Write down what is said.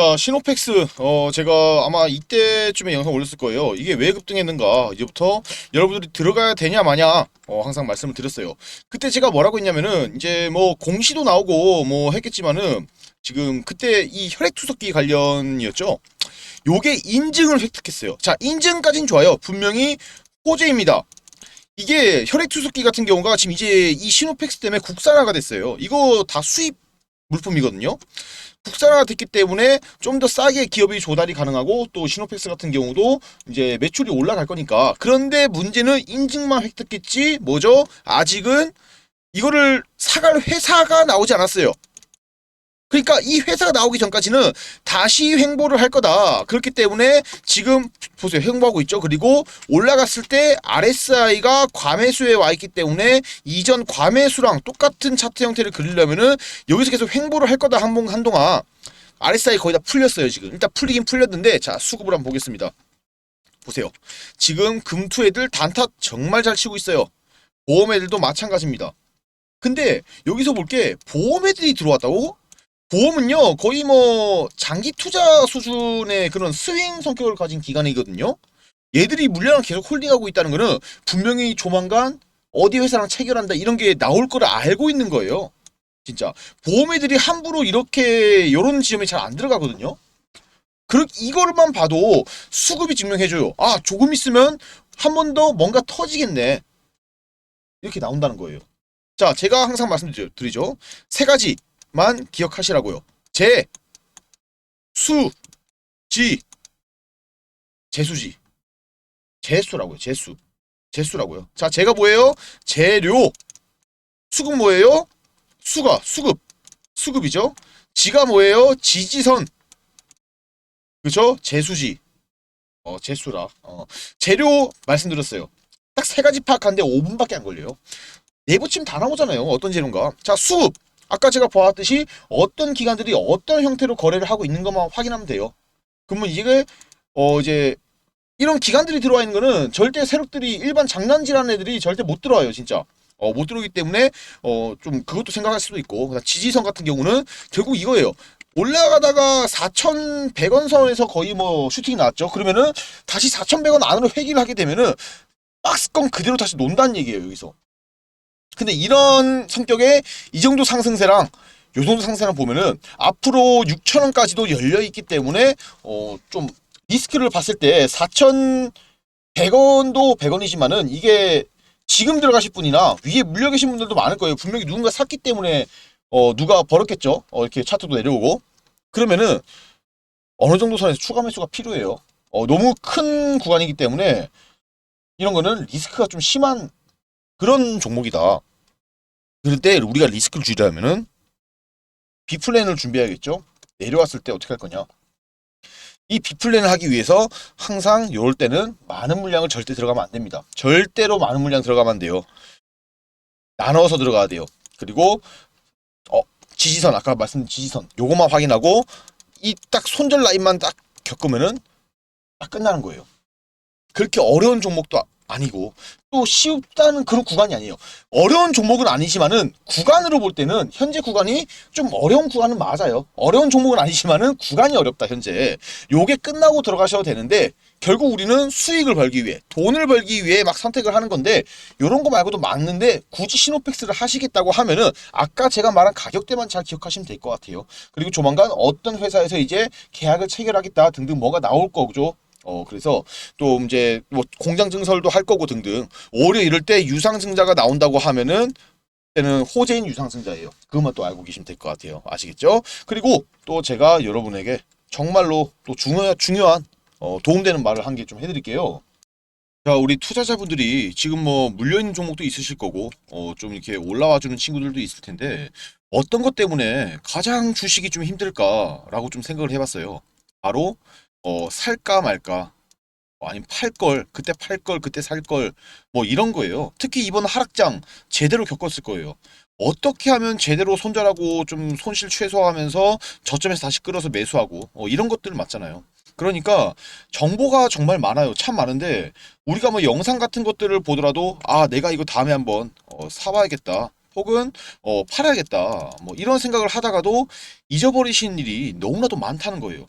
자, 시노팩스, 어, 제가 아마 이때쯤에 영상 올렸을 거예요. 이게 왜 급등했는가, 이제부터 여러분들이 들어가야 되냐, 마냐, 어, 항상 말씀을 드렸어요. 그때 제가 뭐라고 했냐면은, 이제 뭐, 공시도 나오고, 뭐, 했겠지만은, 지금, 그때 이 혈액투석기 관련이었죠? 요게 인증을 획득했어요. 자, 인증까진 좋아요. 분명히 호재입니다. 이게 혈액투석기 같은 경우가 지금 이제 이 시노팩스 때문에 국산화가 됐어요. 이거 다 수입 물품이거든요. 국산화가 됐기 때문에 좀 더 싸게 기업이 조달이 가능하고 또 시노팩스 같은 경우도 이제 매출이 올라갈 거니까 그런데 문제는 인증만 획득했지 뭐죠? 아직은 이거를 사갈 회사가 나오지 않았어요. 그러니까 이 회사가 나오기 전까지는 다시 횡보를 할 거다. 그렇기 때문에 지금 보세요. 횡보하고 있죠. 그리고 올라갔을 때 RSI가 과매수에 와 있기 때문에 이전 과매수랑 똑같은 차트 형태를 그리려면은 여기서 계속 횡보를 할 거다 한번 한동안 RSI 거의 다 풀렸어요 지금 일단 풀리긴 풀렸는데 자 수급을 한번 보겠습니다 보세요 지금 금투 애들 단타 정말 잘 치고 있어요 보험 애들도 마찬가지입니다 근데 여기서 볼 게 보험 애들이 들어왔다고? 보험은요 거의 뭐 장기 투자 수준의 그런 스윙 성격을 가진 기관이거든요 얘들이 물량을 계속 홀딩하고 있다는 거는 분명히 조만간 어디 회사랑 체결한다 이런 게 나올 거를 알고 있는 거예요 진짜 보험애들이 함부로 이렇게 이런 지점에 잘 안 들어가거든요. 그 이거를만 봐도 수급이 증명해줘요. 아 조금 있으면 한 번 더 뭔가 터지겠네. 이렇게 나온다는 거예요. 자 제가 항상 말씀드리죠. 세 가지 만 기억하시라고요. 재, 수, 지, 재수지. 재수라고요. 재수. 재수라고요. 자 제가 뭐예요? 재료. 수급 뭐예요? 수가 수급 수급이죠. 지가 뭐예요? 지지선 그죠? 재수지 어 재수라 어 재료 말씀드렸어요. 딱 세 가지 파악하는데 5분밖에 안 걸려요. 내부침 다 나오잖아요. 어떤 재료인가? 자 수급 아까 제가 보았듯이 어떤 기관들이 어떤 형태로 거래를 하고 있는 것만 확인하면 돼요. 그러면 이게 어 이제 이런 기관들이 들어와 있는 거는 절대 세력들이 일반 장난질하는 애들이 절대 못 들어와요, 진짜. 어, 못 들어오기 때문에 어, 좀 그것도 생각할 수도 있고 지지선 같은 경우는 결국 이거예요. 올라가다가 4,100원 선에서 거의 뭐 슈팅이 나왔죠. 그러면은 다시 4,100원 안으로 회귀를 하게 되면은 박스권 그대로 다시 논다는 얘기예요, 여기서. 근데 이런 성격의 이 정도 상승세랑 요 정도 상승세랑 보면은 앞으로 6,000원까지도 열려 있기 때문에 어, 좀 리스크를 봤을 때 4,100원도 100원이지만은 이게 지금 들어가실 분이나 위에 물려 계신 분들도 많을 거예요. 분명히 누군가 샀기 때문에 어 누가 벌었겠죠. 어 이렇게 차트도 내려오고 그러면은 어느 정도 선에서 추가 매수가 필요해요. 어 너무 큰 구간이기 때문에 이런 거는 리스크가 좀 심한 그런 종목이다. 그럴 때 우리가 리스크를 줄이려면은 비플랜을 준비해야겠죠. 내려왔을 때 어떻게 할 거냐. 이 비플랜을 하기 위해서 항상 요럴 때는 많은 물량을 절대 들어가면 안 됩니다. 절대로 많은 물량 들어가면 안 돼요. 나눠서 들어가야 돼요. 그리고 어 지지선 아까 말씀드린 지지선 요것만 확인하고 이 딱 손절 라인만 딱 겪으면은 딱 끝나는 거예요. 그렇게 어려운 종목도 아- 아니고 또 쉽다는 그런 구간이 아니에요. 어려운 종목은 아니지만은 구간으로 볼 때는 현재 구간이 좀 어려운 구간은 맞아요. 어려운 종목은 아니지만은 구간이 어렵다 현재. 요게 끝나고 들어가셔도 되는데 결국 우리는 수익을 벌기 위해 돈을 벌기 위해 막 선택을 하는 건데 요런 거 말고도 맞는데 굳이 시노팩스를 하시겠다고 하면은 아까 제가 말한 가격대만 잘 기억하시면 될 것 같아요. 그리고 조만간 어떤 회사에서 이제 계약을 체결하겠다 등등 뭐가 나올 거죠. 어 그래서 또 이제 뭐 공장 증설도 할 거고 등등 오히려 이럴 때 유상증자가 나온다고 하면은 때는 호재인 유상증자예요. 그것만 또 알고 계시면 될 것 같아요. 아시겠죠? 그리고 또 제가 여러분에게 정말로 또 중요, 중요한 어, 도움되는 말을 한 개 좀 해드릴게요. 자, 우리 투자자분들이 지금 뭐 물려있는 종목도 있으실 거고, 어, 좀 이렇게 올라와주는 친구들도 있을 텐데, 어떤 것 때문에 가장 주식이 좀 힘들까라고 좀 생각을 해봤어요. 바로, 어, 살까 말까, 어, 아니면 팔 걸, 그때 팔 걸, 그때 살 걸, 뭐 이런 거예요. 특히 이번 하락장 제대로 겪었을 거예요. 어떻게 하면 제대로 손절하고 좀 손실 최소화하면서 저점에서 다시 끌어서 매수하고, 어, 이런 것들 맞잖아요. 그러니까 정보가 정말 많아요. 참 많은데 우리가 뭐 영상 같은 것들을 보더라도 아 내가 이거 다음에 한번 어, 사와야겠다. 혹은 어, 팔아야겠다 뭐 이런 생각을 하다가도 잊어버리신 일이 너무나도 많다는 거예요.